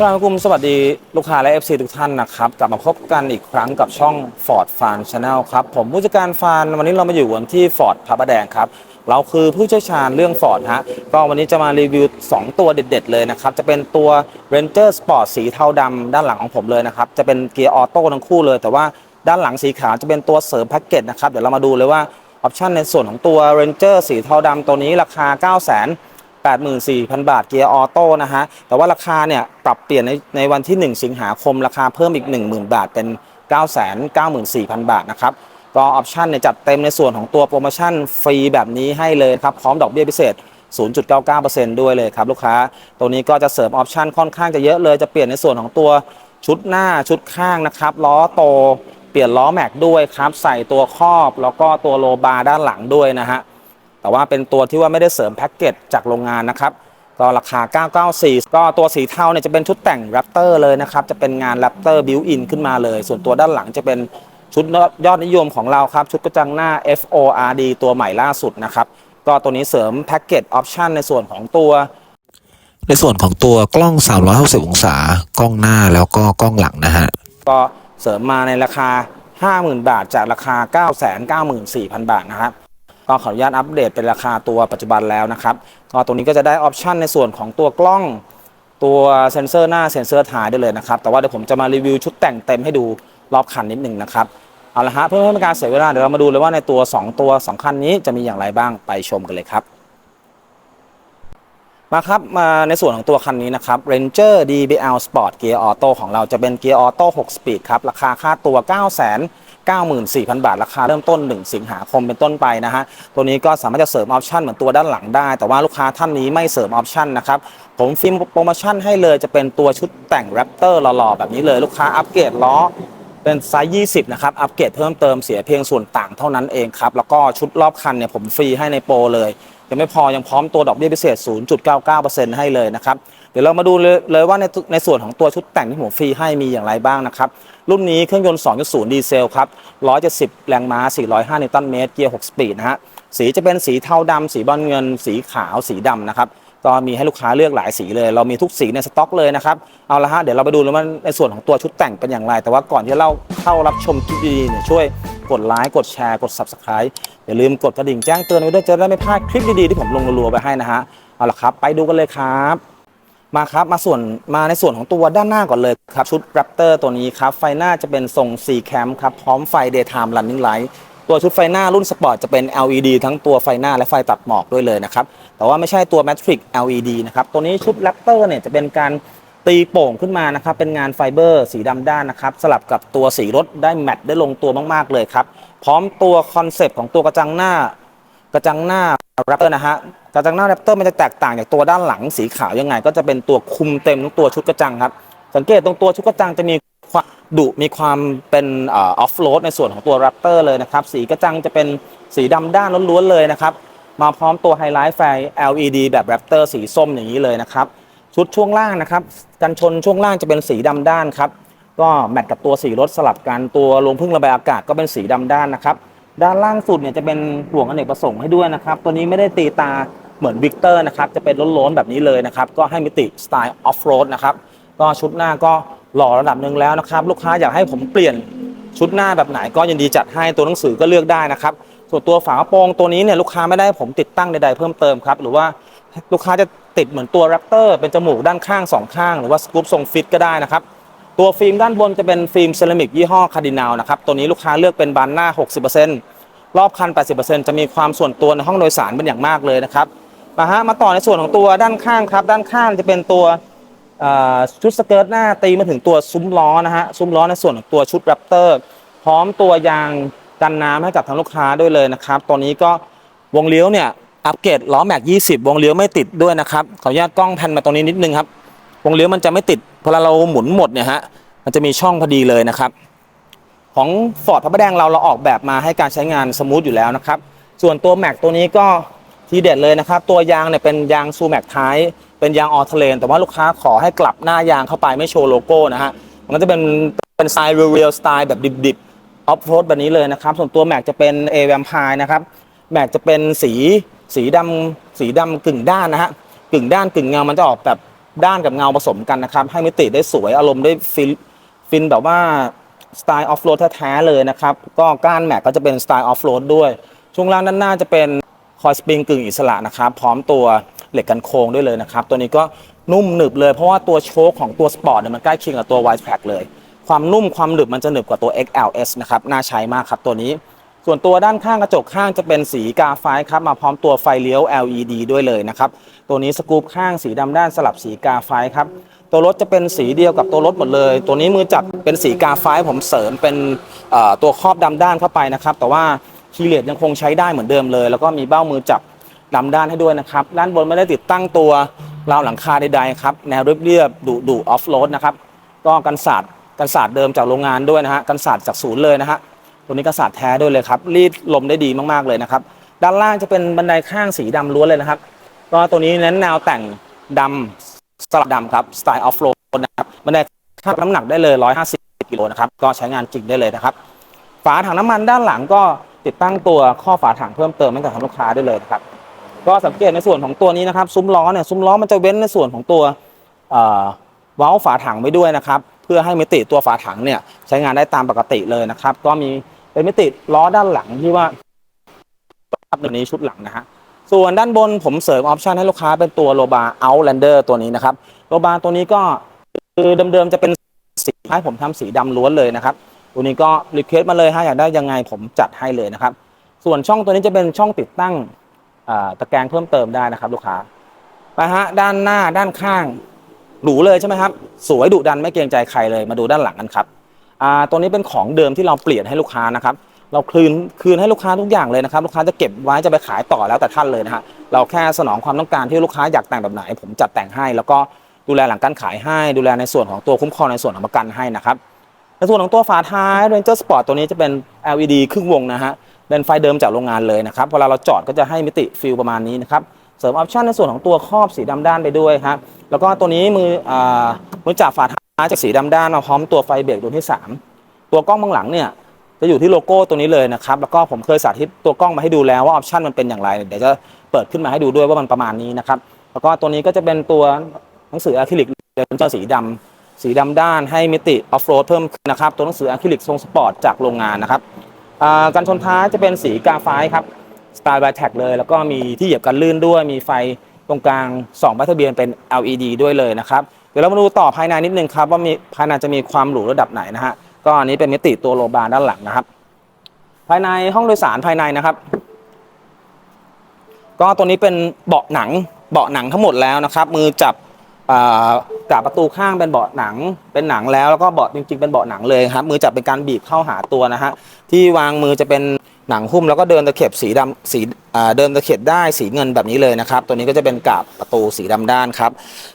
สวัสดีคุณสวัสดีลูกค้าและ FC ทุกท่านนะครับ กลับมาพบกันอีกครั้งกับช่อง Ford Fan Channel ครับ ผมผู้จัดการฟานวันนี้เรามาอยู่กันที่ Ford พระประแดงครับ เราคือผู้เชี่ยวชาญเรื่อง Ford ฮะก็วันนี้จะมารีวิว 2 ตัวเด็ด ๆ เลยนะครับ จะเป็นตัว Ranger Sport สีเทาดำด้านหลังของผมเลยนะครับ จะเป็นเกียร์ออโต้ทั้งคู่เลย แต่ว่าด้านหลังสีขาวจะเป็นตัวเสริมแพ็กเกจนะครับเดี๋ยวเรามาดูเลยว่าออปชันในส่วนของตัว Ranger สีเทาดำตัวนี้ราคา 9 0 0 0 0 84,000 บาทเกียร์ออโต้นะฮะ แต่ว่าราคาเนี่ยปรับเปลี่ยนในในวันที่ 1 สิงหาคม ราคาเพิ่มอีก 10,000 บาทเป็น 994,000 บาทนะครับก็ออปชันเนี่ยจัดเต็มในส่วนของตัวโปรโมชั่นฟรีแบบนี้ให้เลยครับ พร้อมดอกเบี้ยพิเศษ 0.99%ด้วยเลยครับลูกค้า ตัวนี้ก็จะเสริมออปชันค่อนข้างจะเยอะเลย จะเปลี่ยนในส่วนของตัวชุดหน้าชุดข้างนะครับ ล้อโต เปลี่ยนล้อแม็กด้วยครับ ใส่ตัวครอบ แล้วก็ตัวโลบาร์ด้านหลังด้วยนะฮะ แต่ว่าเป็นตัวที่ว่าไม่ได้เสริมแพ็กเกจจากโรงงานนะครับก็ราคา 994 ก็ตัวสีเทาเนี่ยจะเป็นชุดแต่งแรปเตอร์เลยนะครับ จะเป็นงานแรปเตอร์บิวอินขึ้นมาเลย ส่วนตัวด้านหลังจะเป็นชุดยอดนิยมของเราครับ ชุดกระจังหน้า FORD ตัวใหม่ล่าสุดนะครับ ก็ตัวนี้เสริมแพ็กเกจออปชันในส่วนของตัว ในส่วนของตัวกล้อง 360 องศา กล้องหน้าแล้วก็กล้องหลังนะฮะ ก็เสริมมาในราคา 50,000 บาทจากราคา 994,000 บาทนะครับ ก็ขออนุญาตอัปเดตเป็นราคาตัวปัจจุบันแล้วนะครับก็ตรงนี้ก็จะได้ออปชันในส่วนของตัวกล้องตัวเซ็นเซอร์หน้าเซ็นเซอร์ท้ายได้เลยนะครับแต่ว่าเดี๋ยวผมจะมารีวิวชุดแต่งเต็มให้ดูรอบคันนิดหนึ่งนะครับเอาละฮะเพื่อไม่ให้เป็นการเสียเวลาเดี๋ยวเรามาดูเลยว่าในตัว 2 ตัว 2 คันนี้จะมีอย่างไรบ้างไปชมกันเลยครับ มาครับมาในส่วนของตัวคันนี้นะครับ Ranger DBL Sport Gear Auto ของเราจะเป็นเกียร์ออโต้6สปีดครับราคาค่าตัว9 9 4 0 0 94,000 บาท ราคาเริ่มต้น 1 สิงหาคมเป็นต้นไปนะฮะ ตัวนี้ก็สามารถจะเสริมออปชันเหมือนตัวด้านหลังได้ แต่ว่าลูกค้าท่านนี้ไม่เสริมออปชันนะครับ ผมฟิล์มโปรโมชั่นให้เลยจะเป็นตัวชุดแต่งแรปเตอร์หล่อๆแบบนี้เลย ลูกค้าอัปเกรดล้อเป็นไซส์ 20 นะครับ อัปเกรดเพิ่มเติมเสียเพียงส่วนต่างเท่านั้นเองครับ แล้วก็ชุดรอบคันเนี่ยผมฟรีให้ในโปรเลย ยังไม่พอยังพร้อมตัวดอกเบี้ยพิเศษ 0.99%ให้เลยนะครับ เดี๋ยวเรามาดูเลยเลยว่าในในส่วนของตัวชุดแต่งที่ผมฟรีให้มีอย่างไรบ้างนะครับ รุ่นนี้เครื่องยนต์ 2.0 ดีเซลครับ 170 แรงม้า 405 นิวตันเมตร เกียร์ 6 สปีดนะฮะ สีจะเป็นสีเทาดำ สีบอลเงิน สีขาว สีดำนะครับ ก็มีให้ลูกค้าเลือกหลายสีเลย เรามีทุกสีในสต็อกเลยนะครับ เอาละฮะ เดี๋ยวเราไปดูเลยว่าในส่วนของตัวชุดแต่งเป็นอย่างไร แต่ว่าก่อนที่เราเข้ารับชมคลิปดีๆเนี่ยช่วยกดไลค์ กดแชร์ กด Subscribe อย่าลืมกดกระดิ่งแจ้งเตือนไว้ด้วยจะได้ไม่พลาดคลิปดีๆที่ผมลงรัวๆไปให้นะฮะ เอาละครับ ไปดูกันเลยครับ มาครับ มาส่วน มาในส่วนของตัวด้านหน้าก่อนเลยครับ ชุด Raptor ตัวนี้ครับ ไฟหน้าจะเป็นทรง C cam ครับ พร้อมไฟ daytime running light ตัวชุดไฟหน้ารุ่นสปอร์ตจะเป็น LED ทั้งตัวไฟหน้าและไฟตัดหมอกด้วยเลยนะครับ แต่ว่าไม่ใช่ตัว Matrix LED นะครับ ตัวนี้ชุด Raptor เนี่ยจะเป็นการตีโป่งขึ้นมานะครับ เป็นงานไฟเบอร์สีดำด้านนะครับ สลับกับตัวสีรถได้แมทได้ลงตัวมากๆเลยครับ พร้อมตัวคอนเซปต์ของตัวกระจังหน้ากระจังหน้าแรปเตอร์นะฮะกระจังหน้าแรปเตอร์มันจะแตกต่างจากตัวด้านหลังสีขาวยังไง ก็จะเป็นตัวคุมเต็มทุกตัวชุดกระจังครับ สังเกตตรงตัวชุดกระจังจะมี ดุมีความเป็นออฟโรดในส่วนของตัวแรปเตอร์เลยนะครับ สีกระจังจะเป็นสีดำด้านล้วนๆเลยนะครับ มาพร้อมตัวไฮไลท์ไฟ LED แบบแรปเตอร์สีส้มอย่างนี้เลยนะครับ ชุดช่วงล่างนะครับ กันชนช่วงล่างจะเป็นสีดำด้านครับ ก็แมทกับตัวสีรถสลับกันตัวลงพึ่งระบายอากาศก็เป็นสีดำด้านนะครับ ด้านล่างสุดเนี่ยจะเป็นห่วงอเนกประสงค์ให้ด้วยนะครับ ตัวนี้ไม่ได้ตีตาเหมือนวิกเตอร์นะครับ จะเป็นล้นๆแบบนี้เลยนะครับ ก็ให้มิติสไตล์ออฟโรดนะครับ ก็ชุดหน้าก็ หล่อระดับหนึ่งแล้วนะครับ ลูกค้าอยากให้ผมเปลี่ยนชุดหน้าแบบไหนก็ยินดีจัดให้ตัวหนังสือก็เลือกได้นะครับ ส่วนตัวฝากระโปรงตัวนี้เนี่ยลูกค้าไม่ได้ผมติดตั้งใดๆเพิ่มเติมครับ หรือว่าลูกค้าจะติดเหมือนตัวแรปเตอร์เป็นจมูกด้านข้างสองข้าง หรือว่าสกู๊ปทรงฟิตก็ได้นะครับ ตัวฟิล์มด้านบนจะเป็นฟิล์มเซรามิกยี่ห้อคาร์ดินาลนะครับตัวนี้ลูกค้าเลือกเป็นบานหน้า 60%รอบคัน 80%จะมีความส่วนตัวในห้องโดยสารเป็นอย่างมากเลยนะครับมาฮะมาต่อในส่วนของตัวด้านข้างครับ ด้านข้างจะเป็นตัว ชุดสเกิร์ตหน้าตีมาถึงตัวซุ้มล้อนะฮะซุ้มล้อในส่วนของตัวชุดแรปเตอร์พร้อมตัวยางกันน้ำให้กับทางลูกค้าด้วยเลยนะครับตัวนี้ก็วงเลี้ยวเนี่ยอัปเกรดล้อแม็ก20 วงเลี้ยวไม่ติดด้วยนะครับขออนุญาตกล้องแพนมาตรงนี้นิดนึงครับวงเลี้ยวมันจะไม่ติดพอเราหมุนหมดเนี่ยฮะมันจะมีช่องพอดีเลยนะครับของ Ford พระประแดงเราเราออกแบบมาให้การใช้งานสมูทอยู่แล้วนะครับส่วนตัวแม็กตัวนี้ก็ทีเด็ดเลยนะครับตัวยางเนี่ยเป็นยางซูแม็กท้าย เป็นยางออเทเลน แต่ว่าลูกค้าขอให้กลับหน้ายางเข้าไปไม่โชว์โลโก้นะฮะ มันก็จะเป็นเป็นสไตล์เรียลสไตล์แบบดิบๆออฟโรดแบบนี้เลยนะครับ ส่วนตัวแม็กจะเป็นเอแวมพายนะครับ แม็กจะเป็นสีสีดำสีดำกึ่งด้านนะฮะ กึ่งด้านกึ่งเงา มันจะออกแบบด้านกับเงาผสมกันนะครับ ให้มิติได้สวยอารมณ์ได้ฟินฟินแบบว่าสไตล์ออฟโรดแท้ๆเลยนะครับ ก็ก้านแม็กก็จะเป็นสไตล์ออฟโรดด้วย ช่วงล่างด้านหน้าจะเป็นคอยสปริงกึ่งอิสระนะครับ พร้อมตัว เหล็กกันโค้งด้วยเลยนะครับ ตัวนี้ก็นุ่มหนึบเลยเพราะว่าตัวโชคของตัวสปอร์ตเนี่ยมันใกล้เคียงกับตัว Wide Track เลย ความนุ่มความหนึบมันจะหนึบกว่าตัว XLS นะครับน่าใช้มากครับตัวนี้ ส่วนตัวด้านข้างกระจกข้างจะเป็นสีกาไฟครับมาพร้อมตัวไฟเลี้ยว LED ด้วยเลยนะครับตัวนี้สกูปข้างสีดำด้านสลับสีกาไฟครับตัวรถจะเป็นสีเดียวกับตัวรถหมดเลย ตัวนี้มือจับเป็นสีกาไฟผมเสริมเป็นตัวครอบดำด้านเข้าไปนะครับแต่ว่าคีย์เลสยังคงใช้ได้เหมือนเดิมเลย แล้วก็มีเบ้ามือจับ ดำด้านให้ด้วยนะครับ ด้านบนไม่ได้ติดตั้งตัวราวหลังคาใดๆครับ แนวเรียบๆดุดุออฟโรดนะครับ ก็กันศาสตร์กันศาสตร์เดิมจากโรงงานด้วยนะฮะ กันศาสตร์จากศูนย์เลยนะฮะ ตัวนี้กระสาดแท้ด้วยเลยครับ รีดลมได้ดีมากๆเลยนะครับ ด้านล่างจะเป็นบันไดข้างสีดำล้วนเลยนะครับ ก็ตัวนี้เน้นแนวแต่งดำสลับดำครับ สไตล์ออฟโรดนะครับ บันไดข้างน้ำหนักได้เลย 150กิโลนะครับ ก็ใช้งานจริงได้เลยนะครับ ฝาถังน้ำมันด้านหลังก็ติดตั้งตัวข้อฝาถังเพิ่มเติมให้กับทางลูกค้าได้เลยนะครับ ก็สังเกตในส่วนของตัวนี้นะครับ ซุ้มล้อเนี่ยซุ้มล้อมันจะเว้นในส่วนของตัวเว้าฝาถังไว้ด้วยนะครับ เพื่อให้มิติตัวฝาถังเนี่ยใช้งานได้ตามปกติเลยนะครับ ก็มีเป็นมิติล้อด้านหลังที่ว่าตัวนี้ชุดหลังนะฮะส่วนด้านบนผมเสริมออปชันให้ลูกค้าเป็นตัวโลบา Outlander ตัวนี้นะครับโลบาตัวนี้ก็คือเดิมๆจะเป็นสีให้ผมทำสีดำล้วนเลยนะครับ ตัวนี้ก็รีเควสมาเลยฮะอยากได้ยังไงผมจัดให้เลยนะครับ ส่วนช่องตัวนี้จะเป็นช่องติดตั้ง ตะแกรงเพิ่มเติมได้นะครับลูกค้าไปฮะด้านหน้าด้านข้างหรูเลยใช่ไหมครับ สวยดุดันไม่เกรงใจใครเลยมาดูด้านหลังกันครับอ่าตัวนี้เป็นของเดิมที่เราเปลี่ยนให้ลูกค้านะครับ เราคืนคืนให้ลูกค้าทุกอย่างเลยนะครับ ลูกค้าจะเก็บไว้จะไปขายต่อแล้วแต่ท่านเลยนะฮะเราแค่สนองความต้องการที่ลูกค้าอยากแต่งแบบไหน ผมจัดแต่งให้ แล้วก็ดูแลหลังการขายให้ดูแลในส่วนของตัวคุ้มครองในส่วนของประกันให้นะครับในส่วนของตัวฝาท้าย Ranger Sport ตัวนี้จะเป็น LED ครึ่งวงนะฮะ เป็นไฟเดิมจากโรงงานเลยนะครับเวลาเราจอดก็จะให้มิติฟิลประมาณนี้นะครับเสริมออปชันในส่วนของตัวครอบสีดำด้านไปด้วยครับแล้วก็ตัวนี้มืออ่ามือจับฝาท้ายจากสีดำด้านมาพร้อมตัวไฟเบรกดวงที่ 3 ตัวกล้องเบื้องหลังเนี่ยจะอยู่ที่โลโก้ตัวนี้เลยนะครับแล้วก็ผมเคยสาธิตตัวกล้องมาให้ดูแล้วว่าออปชันมันเป็นอย่างไรเดี๋ยวจะเปิดขึ้นมาให้ดูด้วยว่ามันประมาณนี้นะครับแล้วก็ตัวนี้ก็จะเป็นตัวหนังสืออะคริลิกเลนส์สีดำสีดำด้านให้มิติออฟโรดเพิ่มขึ้นนะครับตัวหนังสืออะคริลิกทรงสปอร์ตจากโรงงานนะครับ การชนท้ายจะเป็นสีกาไฟครับสไตล์ไบแท็กเลย แล้วก็มีที่เหยียบกันลื่นด้วย มีไฟตรงกลาง2ใบทะเบียนเป็น LED ด้วยเลยนะครับ เดี๋ยวเรามาดูต่อภายในนิดนึงครับ ว่ามีภายในจะมีความหรูระดับไหนนะฮะ ก็อันนี้เป็นมิติตัวโลบาร์ด้านหลังนะครับ ภายในห้องโดยสารภายในนะครับ ก็ตัวนี้เป็นเบาะหนังเบาะหนังทั้งหมดแล้วนะครับ มือจับอ่า กาบประตูข้างเป็นเบาะหนัง เป็นหนังแล้วแล้วก็เบาะจริงๆเป็นเบาะหนังเลยครับมือจับเป็นการบีบเข้าหาตัวนะฮะที่วางมือจะเป็นหนังหุ้มแล้วก็เดินตะเข็บสีดำสีเดินตะเข็บได้สีเงินแบบนี้เลยนะครับ ตัวนี้ก็จะเป็นกาบประตูสีดำด้านครับ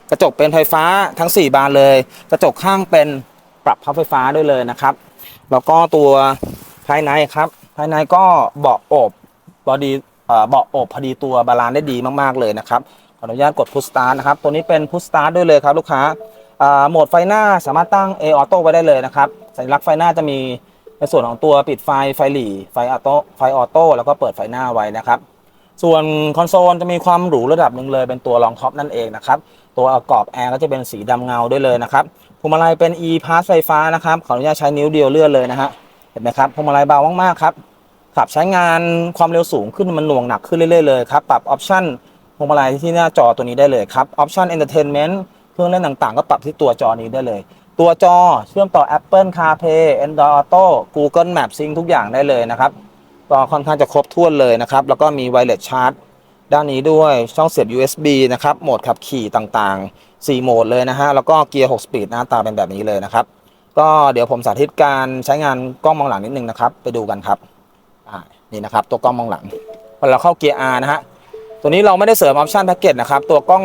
กระจกเป็นไฟฟ้าทั้ง 4 บานเลย กระจกข้างเป็นปรับพับไฟฟ้าด้วยเลยนะครับ แล้วก็ตัวภายในครับ ภายในก็เบาะอบบอดีเบาะอบพอดีตัวบาลานซ์ได้ดีมากๆเลยนะครับ ออนุญาตกดพุชสตาร์ทนะครับ ตัวนี้เป็นพุชสตาร์ทด้วยเลยครับลูกค้าโหมดไฟหน้าสามารถตั้ง A Auto ไว้ได้เลยนะครับ สัญลักษณ์ไฟหน้าจะมีในส่วนของตัวปิดไฟไฟหลีไฟออโต้ไฟออโต้แล้วก็เปิดไฟหน้าไว้นะครับ ส่วนคอนโซลจะมีความหรูระดับหนึ่งเลยเป็นตัวรองท็อปนั่นเองนะครับ ตัวปรอบแอร์ก็จะเป็นสีดำเงาด้วยเลยนะครับพวงมาลัยเป็น e pass ไฟฟ้านะครับขออนุญาตใช้นิ้วเดียวเลื่อนเลยนะฮะเห็นไหมครับพวงมาลัยเบามากๆครับขับใช้งานความเร็วสูงขึ้นมันหน่วงหนักขึ้นเรื่อยๆเลยครับปรับออปชั่น วงมาลัยที่หน้าจอตัวนี้ได้เลยครับออปชั่นเอนเตอร์เทนเมนต์เครื่องเล่นต่างๆ ก็ปรับที่ตัวจอนี้ได้เลย ตัวจอเชื่อมต่อ Apple CarPlay Android Auto Google Map Sync ทุกอย่างได้เลยนะครับก็ค่อนข้างจะครบถ้วนเลยนะครับ แล้วก็มี Wireless Charge ด้านนี้ด้วยช่องเสียบ USB นะครับโหมดขับขี่ต่างๆ 4 โหมดเลยนะฮะ แล้วก็เกียร์ 6 สปีดหน้าตาเป็นแบบนี้เลยนะครับ ก็เดี๋ยวผมสาธิตการใช้งานกล้องมองหลังนิดนึงนะครับ ไปดูกันครับ นี่นะครับ ตัวกล้องมองหลังพอเราเข้าเกียร์ R นะฮะ ตัวนี้เราไม่ได้เสริมออปชันแพ็กเกจนะครับ ตัวกล้อง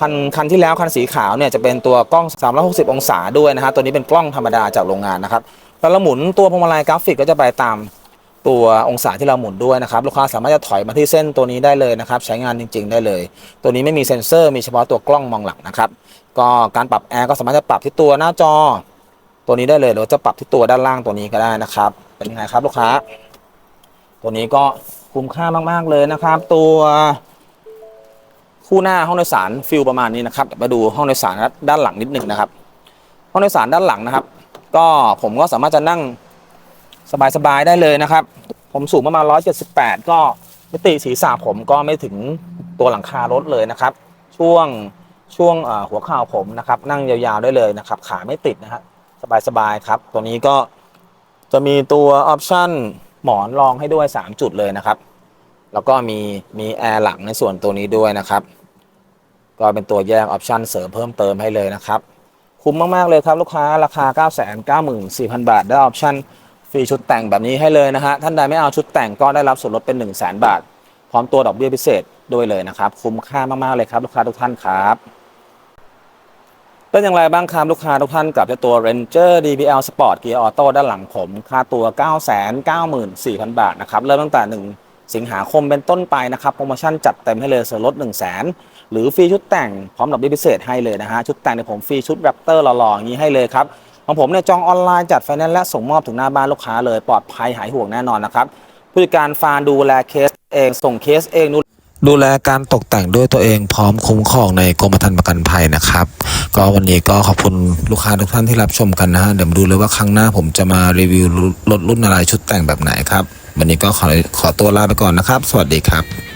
คันคันที่แล้วคันสีขาวเนี่ยจะเป็นตัวกล้อง 360 องศาด้วยนะฮะตัวนี้เป็นกล้องธรรมดาจากโรงงานนะครับตอนเราหมุนตัวพวงมาลัยกราฟิกก็จะไปตามตัวองศาที่เราหมุนด้วยนะครับลูกค้าสามารถจะถอยมาที่เส้นตัวนี้ได้เลยนะครับ ใช้งานจริง ๆ ได้เลย ตัวนี้ไม่มีเซ็นเซอร์มีเฉพาะตัวกล้องมองหลังนะครับก็การปรับแอร์ก็สามารถจะปรับที่ตัวหน้าจอ ตัวนี้ได้เลยหรือจะปรับที่ตัวด้านล่างตัวนี้ก็ได้นะครับเป็นยังไงครับลูกค้า ตัวนี้ก็ คุ้มค่ามาก ๆ เลยนะครับ ตัวคู่หน้าห้องโดยสารฟิลประมาณนี้นะครับเดี๋ยวมาดูห้องโดยสารด้านหลังนิดหนึ่งนะครับ ห้องโดยสารด้านหลังนะครับ ก็ผมก็สามารถจะนั่งสบายๆได้เลยนะครับ ผมสูงประมาณ 178 ก็มิติศีรษะผมก็ไม่ถึงตัวหลังคารถเลยนะครับ ช่วงช่วงหัวเข่าผมนะครับ นั่งยาวๆได้เลยนะครับ ขาไม่ติดนะฮะสบายๆครับ ตัวนี้ก็จะมีตัวออปชั่น หมอนรองให้ด้วย 3 จุดเลยนะครับ แล้วก็มีมีแอร์หลังในส่วนตัวนี้ด้วยนะครับ ก็เป็นตัวแยกออปชันเสริมเพิ่มเติมให้เลยนะครับ คุ้มมาก ๆ เลยครับลูกค้าราคา 994,000 บาท ได้ออปชันฟรีชุดแต่งแบบนี้ให้เลยนะฮะ ท่านใดไม่เอาชุดแต่งก็ได้รับส่วนลดเป็น 1 0 0 0 0 0 บาท พร้อมตัวดอกเบี้ยพิเศษด้วยเลยนะครับ คุ้มค่ามาก ๆ เลยครับลูกค้าทุกท่านครับ เป็นอย่างไรบ้างครับลูกค้าทุกท่านกับเจ้าตัว Ranger DBL Sport Gear Auto ด้านหลังผม ค่าตัว 994,000 บาทนะครับ เริ่มตั้งแต่ 1 สิงหาคมเป็นต้นไปนะครับ โปรโมชั่นจัดเต็มให้เลยส่วนลด 1 0 0 0 0แหรือฟรีชุดแต่งพร้อมดอกเบี้ยพิเศษให้เลยนะฮะ ชุดแต่งในยผมฟรีชุดแรปเตอร์หล่อๆอย่างนี้ให้เลยครับ ของผมเนี่ยจองออนไลน์จัดไฟแนนซ์และส่งมอบถึงหน้าบ้านลูกค้าเลยปลอดภัยหายห่วงแน่นอนนะครับผู้จัดการฟานดูแลเคสเองส่งเคสเองดู ดูแลการตกแต่งด้วยตัวเองพร้อมคุ้มครองในกรมธรรม์ประกันภัยนะครับ ก็วันนี้ก็ขอบคุณลูกค้าทุกท่านที่รับชมกันนะฮะเดี๋ยวมาดูเลยว่าครั้งหน้าผมจะมารีวิวรถรุ่นอะไรชุดแต่งแบบไหนครับ วันนี้ก็ขอขอตัวลาไปก่อนนะครับ สวัสดีครับ